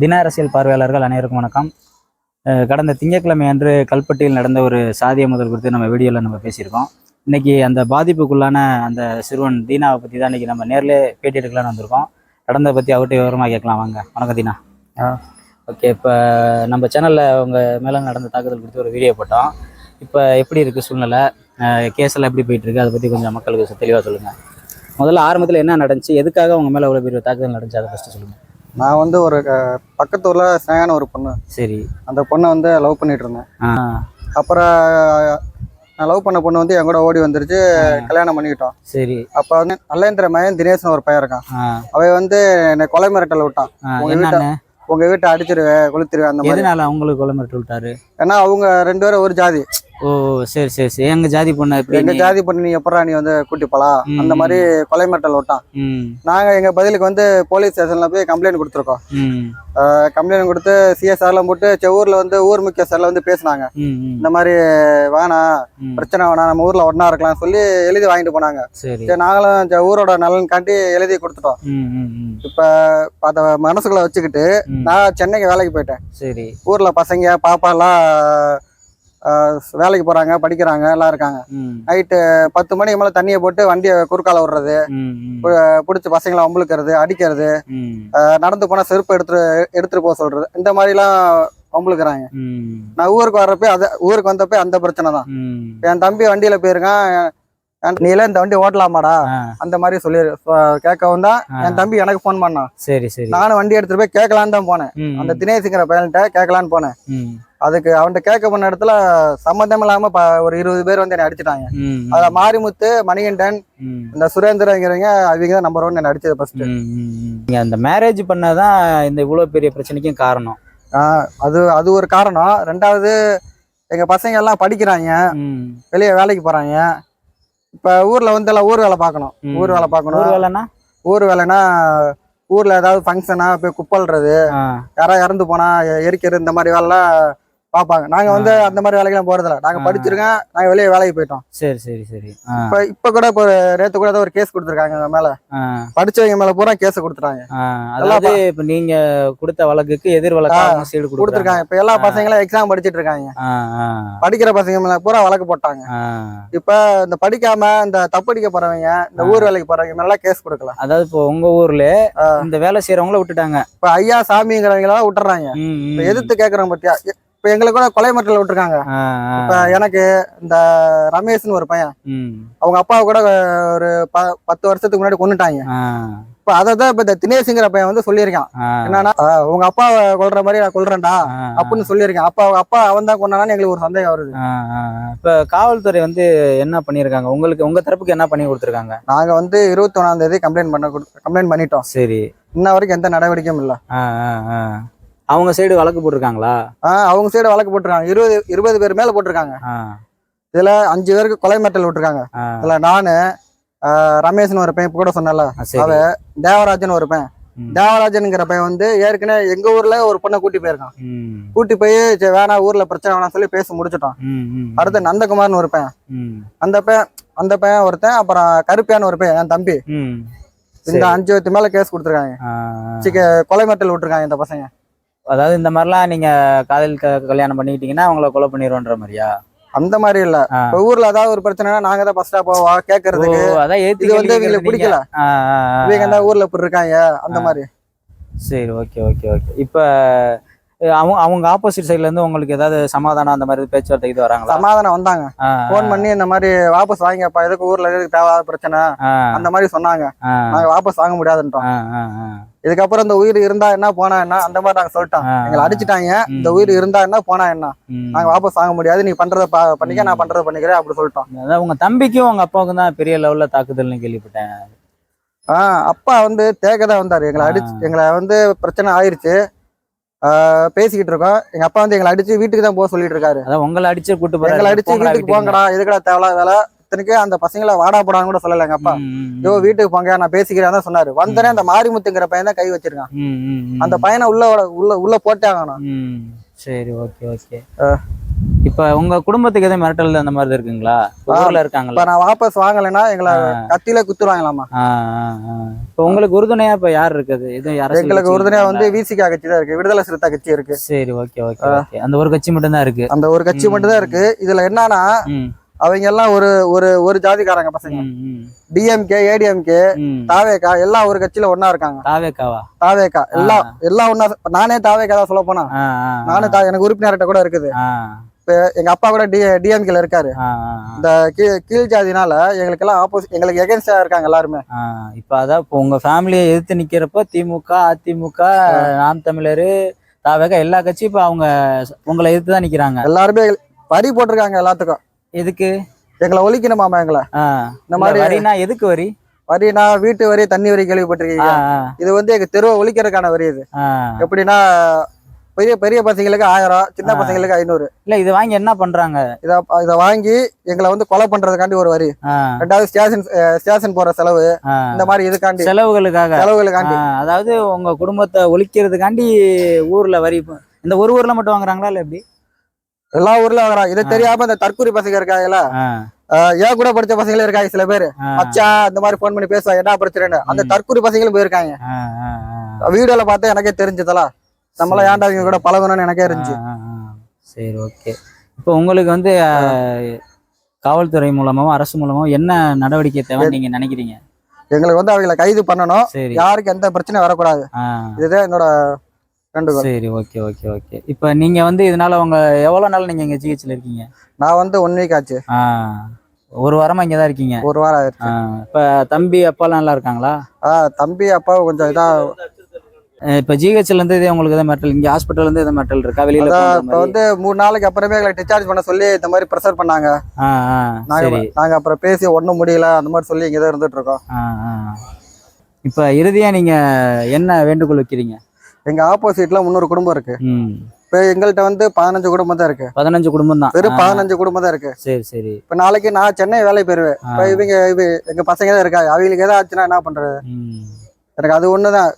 தின அரசியல் பார்வையாளர்கள் அனைவருக்கும் வணக்கம். கடந்த திங்கட்கிழமை அன்று கல்பட்டியில் நடந்த ஒரு சாதிய முதல் குறித்து நம்ம வீடியோவில் நம்ம பேசியிருக்கோம். இன்னைக்கு அந்த பாதிப்புக்குள்ளான அந்த சிறுவன் தீனாவை பற்றி தான் இன்னைக்கு நம்ம நேர்ல பேட்டி எடுக்கலாம்னு வந்திருக்கோம். நடந்ததை பற்றி அவர்கிட்ட விவரமாக கேட்கலாம். வாங்க வணக்கம் தீனா. ஓகே இப்போ நம்ம சேனலில் உங்க மேலே நடந்த தாக்குதல் குறித்து ஒரு வீடியோ போட்டோம். இப்போ எப்படி இருக்குது சூழ்நிலை? கேஸ் எல்லாம் எப்படி போயிட்டு இருக்கு? அதை பற்றி கொஞ்சம் மக்களுக்கு தெளிவாக சொல்லுங்கள் முதல்ல ஆரம்பத்தில் என்ன நடந்துச்சு? எதுக்காக உங்க மேலே அவ்வளோ பெரிய தாக்குதல் நடந்துச்சு? அதை ஃபஸ்ட்டு சொல்லுங்கள் நான் வந்து ஒரு பக்கத்து ஊர்ல ஸ்னேகான ஒரு பொண்ணு. சரி. அந்த பொண்ணை வந்து லவ் பண்ணிட்டு இருந்தேன். அப்புறம் நான் லவ் பண்ண பொண்ணு வந்து என் கூட ஓடி வந்துருச்சு கல்யாணம் பண்ணிக்கிட்டோம். சரி. அப்போ வந்து நல்லேந்திர மயன் தினேஷ்னு ஒரு பையன் இருக்கான். அவன் வந்து என்னை கொலை மிரட்டல் விட்டான் உங்க என்னன்னு? உங்க வீட்டை அடிச்சிருவேன் கொளுத்திருவேன் அந்த மாதிரி. எதனால உங்களுக்கு கொலை மிரட்டு விட்டாரு? ஏன்னா அவங்க ரெண்டு பேரும் ஒரு ஜாதி. ஓ சரி சரி சரி. எங்க ஜாதி பொண்ணு எங்க ஜாதி பொண்ணு நீ எப்படா நீ வந்து கூட்டி போலாம் ம், அந்த மாதிரி கொலை மிரட்டல் விட்டான். நாங்க எங்க பதிலுக்கு வந்து போலீஸ் ஸ்டேஷன்ல போய் கம்ப்ளைண்ட் கொடுத்துருக்கோம். கம்ப்ளைண்ட் கொடுத்து சிஎஸ்ஆர்லாம் போட்டு சரி, ஊர்ல வந்து ஊர் முக்கிய சார்ல வந்து பேசினாங்க. இந்த மாதிரி வேணாம் பிரச்சனை வேணாம் நம்ம ஊர்ல ஒண்ணா இருக்கலாம் சொல்லி எழுதி வாங்கிட்டு போனாங்க. சரி. நாங்களும் ஊரோட நலன் காட்டி எழுதி கொடுத்துட்டோம். இப்ப அத மனசுக்குள்ள வச்சுக்கிட்டு நான் சென்னைக்கு வேலைக்கு போயிட்டேன். சரி. ஊர்ல பசங்க பாப்பா எல்லாம் வேலைக்கு போறாங்க படிக்கிறாங்க எல்லாம் இருக்காங்க. நைட்டு பத்து மணிக்கு மேல தண்ணியை போட்டு வண்டியை குறுக்கால விடுறது பிடிச்சி பசங்களை வம்புழுக்கிறது அடிக்கிறது நடந்து போனா செருப்பு எடுத்துட்டு எடுத்துட்டு போக சொல்றது. இந்த மாதிரி எல்லாம் வம்புழுக்கிறாங்க ம். நான் ஊருக்கு வர்றப்ப அத ஊருக்கு வந்தப்ப அந்த பிரச்சனை தான். என் தம்பி வண்டியில போயிருக்கான் என்- நீ எல்லாம் இந்த வண்டி ஓட்டலாமாடா? அந்த மாதிரி சொல்லி கேட்கவும் தான். என் தம்பி எனக்கு ஃபோன் பண்ணான். சரி சரி. நானும் வண்டி எடுத்துட்டு போய் கேட்கலான்னு தான் போனேன். அந்த தினேஷுங்கிற பையன்கிட்ட கேட்கலான்னு போனேன். அதுக்கு அவன்கிட்ட கேட்க போன இடத்துல சம்மந்தம் இல்லாம ஒரு இருபது பேர் வந்து என்னை அடிச்சிட்டாங்க. அதுல மாரிமுத்து மணிகண்டன் இந்த சுரேந்திரங்கிறவங்க அவங்க தான் நம்பர் ஒன் என்ன அடிச்சது ஃபர்ஸ்ட். நீங்க அந்த மேரேஜ் பண்ணதான் இந்த இவ்வளவு பெரிய பிரச்சனைக்கும் காரணம். அது அது ஒரு காரணம். ரெண்டாவது எங்க பசங்க எல்லாம் படிக்கிறாங்க. வெளியே வேலைக்கு போறாங்க. இப்ப ஊர்ல வந்து எல்லாம் ஊர் வேலை பார்க்கணும். ஊர் வேலை பார்க்கணும். ஊர் வேலைன்னா? ஊர் வேலைன்னா ஊர்ல ஏதாவது ஃபங்க்ஷனா போய் குப்பல்றது. யாராவது இறந்து போனா எரிக்கிறது இந்த மாதிரி வேலைலாம் பார்ப்பாங்க. நாங்க வந்து அந்த மாதிரி வேலைக்கெல்லாம் போறதில்ல. நாங்க. படிச்சிருக்கோம் நாங்க வெளியே வேலைக்கு போயிட்டோம். சரி சரி சரி. இப்ப இப்ப கூட இப்போ நேத்து கூட ஒரு கேஸ் கொடுத்துருக்காங்க எங்க மேல. படிச்சவங்க மேல பூரா கேஸ் கொடுத்துட்டாங்க. அதாவது இப்ப நீங்க கொடுத்த வழக்குக்கு எதிர் வழக்கு சைடு கொடுத்துருக்காங்க. இப்ப எல்லா பசங்களும் எக்ஸாம் படிச்சிட்டு இருக்காங்க. படிக்கிற பசங்க மேல பூரா வழக்கு போட்டாங்க. இப்ப இந்த படிக்காம இந்த தப்படிக்க போறவங்க இந்த ஊர் வேலைக்கு போறவங்க மேல கேஸ் கொடுக்கல. அதாவது இப்போ உங்க ஊர்ல இந்த வேலை செய்யறவங்கள விட்டுட்டாங்க. இப்ப ஐயா சாமிங்கிறவங்க எல்லாம் விட்டுறாங்க எதிர்த்து கேக்குறவங்க பத்தியா? இப்ப எங்களுக்கு கூட கொலை மட்டல விட்டுருக்காங்க. இப்ப எனக்கு இந்த ரமேஷ்னு ஒரு பையன். அவங்க அப்பாவை கூட ஒரு பத்து வருஷத்துக்கு முன்னாடி கொண்டுட்டாங்க இப்ப அதை தான் இப்ப இந்த தினேஷ்ங்கிற பையன் வந்து சொல்லியிருக்கான். என்னன்னா "ஆஹ், உங்க அப்பாவை கொல்ற மாதிரி நான் கொல்றேன்டா அப்படின்னு சொல்லியிருக்கேன். அப்பா அவங்க அப்பா அவன் தான் கொண்டானு எங்களுக்கு ஒரு சந்தேகம் வருது. இப்ப காவல்துறை வந்து என்ன பண்ணிருக்காங்க உங்களுக்கு உங்க தரப்புக்கு என்ன பண்ணி கொடுத்துருக்காங்க? நாங்க வந்து இருபத்தி ஒண்ணாம் தேதி கம்ப்ளைண்ட் பண்ண கம்ப்ளைண்ட் பண்ணிட்டோம். சரி. இன்ன வரைக்கும் எந்த நடவடிக்கையும் இல்ல. அவங்க சைடு வழக்கு போட்டிருக்காங்களா? அவங்க சைடு வழக்கு போட்டிருக்காங்க. இருபது இருபது பேர் மேல போட்டிருக்காங்க. இதுல அஞ்சு பேருக்கு கொலை மிரட்டல் விட்டுருக்காங்க. இதுல நானு ரமேஷ்னு ஒரு பையன் கூட சொன்னல சரி. தேவராஜன் ஒரு பையன். தேவராஜனுங்கிற பையன் வந்து ஏற்கனவே எங்க ஊர்ல ஒரு பொண்ணை கூட்டி போயிருக்கான். கூட்டி போய் வேணாம் ஊர்ல பிரச்சனை வேணாம் சொல்லி பேசி முடிச்சிட்டோம் ம், ம், அடுத்து நந்தகுமார்னு ஒரு பையன். அந்த பையன் அந்த பையன் ஒருத்தன் அப்புறம் கருப்பியான்னு ஒரு பையன் என் தம்பி. இந்த. அஞ்சு வத்து மேல கேஸ் கொடுத்துருக்காங்க. கொலை மிரட்டல் விட்டுருக்காங்க இந்த பசங்க. அதாவது இந்த மாதிரிலாம் நீங்க காதல் கல்யாணம் பண்ணிக்கிட்டீங்கன்னா அவங்கள கொலை பண்ணிடுவோன்ற மாதிரியா? அந்த மாதிரி இல்ல. இப்ப ஊர்ல ஏதாவது ஒரு பிரச்சனைனா நாங்க தான் ஃபர்ஸ்டா போவா கேக்குறதுக்கு. அதான் ஏத்தி இது வந்து இவங்களுக்கு பிடிக்கல. இவங்க தான் ஊர்ல இப்படி இருக்காங்க? அந்த. மாதிரி. சரி ஓகே ஓகே ஓகே. இப்ப அவங்க அவங்க ஆப்போசிட் சைடுல இருந்து உங்களுக்கு ஏதாவது சமாதானம் அந்த மாதிரி பேச்சுவார்த்தை இது வராங்களா? சமாதானம் வந்தாங்க. ஆ, ஃபோன் பண்ணி இந்த மாதிரி வாபஸ் வாங்கிப்பா எதுக்கு ஊர்ல எதுக்கு தேவையான பிரச்சனை? அந்த மாதிரி சொன்னாங்க. நாங்க வாபஸ் வாங்க முடியாதுன்றோம். இதுக்கப்புறம் இந்த உயிர் இருந்தா என்ன போனா என்ன அந்த மாதிரி நாங்க சொல்லிட்டோம். எங்களை அடிச்சிட்டாங்க. இந்த உயிர் இருந்தா என்ன போனா என்ன. நாங்க வாபஸ் வாங்க முடியாது. நீ பண்றத பண்ணிக்க நான் பண்றத பண்ணிக்கிறேன் அப்படி சொல்லிட்டோம். அதான் உங்க தம்பிக்கும் உங்க அப்பாவுக்கும் தான் பெரிய லெவல்ல தாக்குதல்னு கேள்விப்பட்டேன். ஆஹ் அப்பா வந்து தேக்க தான் வந்தாரு. எங்களை அடிச்சு. எங்களை வந்து பிரச்சனை ஆயிருச்சு. பேசிக்கிட்டு இருக்கோம். எங்க அப்பா வந்து எங்களை அடிச்சு வீட்டுக்கு தான் போக சொல்லிட்டு இருக்காரு. அதான் உங்களை அடிச்சு கூட்டு போறாரு. எங்களை அடிச்சு வீட்டுக்கு போங்கடா எதுக்கடா தேவையில்ல வேலை? இத்தனைக்கு அந்த பசங்களை வாடா போடான்னு கூட சொல்லல எங்க அப்பா. ம், ம், ம். யோ வீட்டுக்கு போங்க நான் பேசிக்கிறேன் தான் சொன்னாரு. வந்தனே அந்த மாரிமுத்துங்கிற பையன் தான் கை வச்சிருக்கான். அந்த பையனை உள்ள உள்ள உள்ள போட்டே ஆகணும் சரி ஓகே ஓகே. இப்ப உங்க குடும்பத்துக்கு எதுவும் மிரட்டல் அந்த மாதிரி இருக்குங்களா? ஊர்ல இருக்காங்களா இப்ப நான் வாபஸ் வாங்கலைன்னா எங்களை கத்தியில குத்துருவாங்களாமா. இப்ப உங்களுக்கு உறுதுணையா இப்ப யார் இருக்குது? இது அரசியல் எங்களுக்கு உறுதுணையா வந்து? விசிகா கட்சி தான் இருக்கு. விடுதலை சிறுத்தை கட்சி இருக்கு. சரி ஓகே ஓகே ஓகே. அந்த ஒரு கட்சி மட்டும் தான் இருக்கு. அந்த ஒரு கட்சி. மட்டும் தான் இருக்கு. இதுல என்னன்னா அவங்க எல்லாம் ஒரு ஒரு ஒரு ஜாதிக்காரங்க பசங்க. டிஎம்கே ஏடிஎம்கே. தாவேக்கா எல்லாம் ஒரு கட்சியில ஒண்ணா இருக்காங்க. தாவேக்காவா? தாவேக்கா. எல்லாம் எல்லாம் ஒண்ணா நானே தாவேக்கா தான் சொல்ல போனா. தா- எனக்கு உறுப்பினர்கிட்ட கூட இருக்குது. எங்க அப்பா கூட டி டிஎம்கேல இருக்காரு. இந்த கீழ் கீழ் ஜாதினால எங்களுக்கு எல்லாம் ஆப்போசிட் எங்களுக்கு எகென்ஸ்டா இருக்காங்க எல்லாருமே. இப்ப அதான் இப்போ உங்க ஃபேமிலியை எதிர்த்து நிக்கிறப்ப திமுக அதிமுக நாம் தமிழர் தாவேக்கா எல்லா கட்சியும் இப்ப அவங்க உங்களை எதிர்த்து தான் நிக்கிறாங்க. எல்லாருமே வரி போட்டிருக்காங்க எல்லாத்துக்கும். எதுக்கு? எங்களை ஒழிக்கணுமாமா எங்களை? இந்த மாதிரி வரினா எதுக்கு வரி? வரினா வீட்டு வரி தண்ணி வரி கேள்விப்பட்டிருக்கீங்க. இது வந்து எங்க தெருவை ஒழிக்கிறதுக்கான வரி இது. எப்படின்னா பெரிய பெரிய பசங்களுக்கு ஆயிரம் சின்ன. பசங்களுக்கு ஐநூறு. இல்ல இது வாங்கி என்ன பண்றாங்க? இத இத வாங்கி எங்களை வந்து கொலை பண்றதுக்காண்டி ஒரு வரி. ரெண்டாவது ஸ்டேஷன் ஸ்டேஷன் போற செலவு. இந்த மாதிரி இதுக்காண்டி. செலவுகளுக்காக? செலவுகளுக்காண்டி. அதாவது உங்க குடும்பத்தை ஒழிக்கிறதுக்காண்டி ஊர்ல வரி இந்த ஒரு ஊர்ல மட்டும் வாங்குறாங்களா இல்ல எப்படி? எல்லா ஊர்ல வாங்குறாங்க. இது தெரியாம இந்த தற்கூரி பசங்க இருக்காங்கல்ல? ஏன் கூட படிச்ச பசங்களே இருக்காங்க சில பேர். மச்சான் இந்த மாதிரி ஃபோன் பண்ணி பேசுவாங்க என்ன பிரச்சனைன்னு. அந்த. தற்கூரி பசங்களும் போயிருக்காங்க. வீடியோல பார்த்தா எனக்கே தெரிஞ்சதெல்லாம் நம்மள ஏன்டா இவங்க கூட பழகணும்னு எனக்கே இருந்துச்சு. ஆ, ஆ, ஆ. சரி ஓகே. இப்போ உங்களுக்கு வந்து ஆ, காவல்துறை மூலமாவும் அரசு மூலமாவும் என்ன நடவடிக்கை தேவை நீங்க நினைக்கிறீங்க? எங்களுக்கு வந்து அவங்களை கைது பண்ணணும். யாருக்கு எந்த பிரச்சனையும் வரக்கூடாது. ஆ, இதுதான் என்னோட சரி ஓகே ஓகே ஓகே. இப்போ நீங்க வந்து இதனால உங்க எவ்வளவு நாள் நீங்க இங்க ஜிஹெச்ல இருக்கீங்க? நான் வந்து ஒன் வீக் ஆச்சு. ஆ, ஒரு வாரமா இங்க தான் இருக்கீங்க? ஒரு வாரம் ஆ, இப்ப தம்பி அப்பாலாம் நல்லா இருக்காங்களா? ஆஹ் தம்பி அப்பா கொஞ்சம் இதா இப்ப ஜிஹெச்ல இருந்து இது உங்களுக்கு எதாவது மெட்டல் இங்க ஹாஸ்பிட்டல் இருந்து எதாவது மெட்டல் இருக்கா? வெளியில இப்ப? வந்து மூணு நாளைக்கு அப்புறமே எங்களை டிஸ்சார்ஜ் பண்ண சொல்லி இந்த மாதிரி ப்ரெஷர் பண்ணாங்க. ஆ, ஆ, நாங்க சரி. நாங்க அப்புறம் பேசி ஒண்ணும் முடியல. அந்த மாதிரி சொல்லி இருக்கோம். ஆ, ஆ. இப்ப இறுதியா நீங்க என்ன வேண்டுகோள் வைக்கிறீங்க? எங்க ஆப்போசிட்ல முந்நூறு குடும்பம் இருக்கு. இப்ப எங்கள்கிட்ட வந்து பதினஞ்சு குடும்பம் தான் இருக்கு. பதினஞ்சு குடும்பம் தான். வெறும் பதினஞ்சு குடும்பம் தான் இருக்கு. சரி சரி. இப்ப நாளைக்கு நான் சென்னை வேலை போயிருவேன். ஆ, இப்ப இவங்க இவ எங்க பசங்க தான் இருக்காங்க. அவங்களுக்கு ஏதாவது ஆச்சுன்னா என்ன பண்றது? எனக்கு அது ஒண்ணுதான்.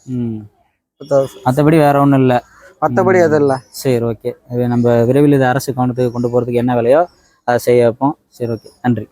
ம். மத்தபடி வேற ஒண்ணும் இல்ல. மத்தபடி ம். எதுவும் இல்ல சரி ஓகே. இது நம்ம விரைவில் இது அரசு கவனத்துக்கு கொண்டு போறதுக்கு என்ன வேலையோ அதை செய்ய வைப்போம். சரி ஓகே. நன்றி.